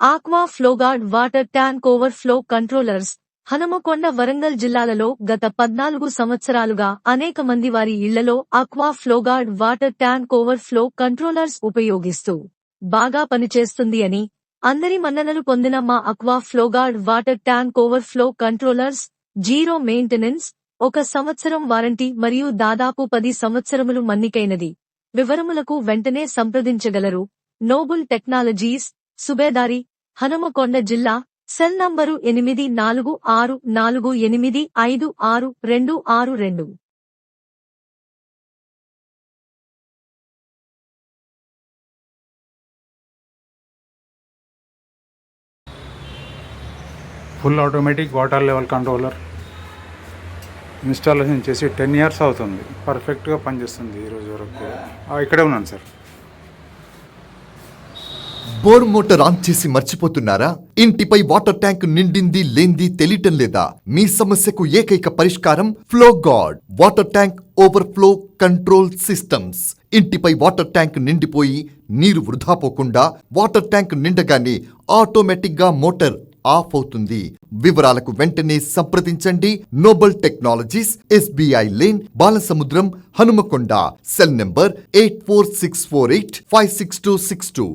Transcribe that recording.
Aqua Flowguard water tank overflow controllers. Hanumakonda Warangal జిల్లాలలో గత పద్నాలుగు సంవత్సరాలుగా అనేక మంది వారి ఇళ్ళలో Aqua Flowguard water tank overflow controllers ఉపయోగిస్తూ బాగా పనిచేస్తుంది అని అందరి మన్ననలు పొందిన మా Aqua Flowguard water tank overflow controllers zero maintenance ఒక సంవత్సరం వారంటీ మరియు దాదాపు పది సంవత్సరములు మన్నికైనది. వివరములకు వెంటనే సంప్రదించగలరు. నోబుల్ టెక్నాలజీస్ సుబేదారి హనుమకొండ జిల్లా సెల్ నంబరు ఎనిమిది నాలుగు ఆరు నాలుగు ఎనిమిది ఐదు ఆరు రెండు ఆరు రెండు. Full automatic water level controller. Installation చేసి టెన్ ఇయర్స్ అవుతుంది. పర్ఫెక్ట్గా పనిచేస్తుంది ఈరోజు వరకు. ఇక్కడే ఉన్నాను సార్. బోర్ మోటార్ ఆన్ చేసి మర్చిపోతున్నారా? ఇంటిపై వాటర్ ట్యాంక్ నిండింది లేంది తెలియటం లేదా? మీ సమస్యకు ఏకైక పరిష్కారం Flowguard water tank overflow control systems. ఇంటిపై వాటర్ ట్యాంక్ నిండిపోయి నీరు వృధా పోకుండా వాటర్ ట్యాంక్ నిండగానే ఆటోమేటిక్గా మోటార్ ఆఫ్ అవుతుంది. వివరాలకు వెంటనే సంప్రదించండి. Noble technologies SBI lane Balasamudram Hanumakonda. Cell number eight four six four eight five six two six two.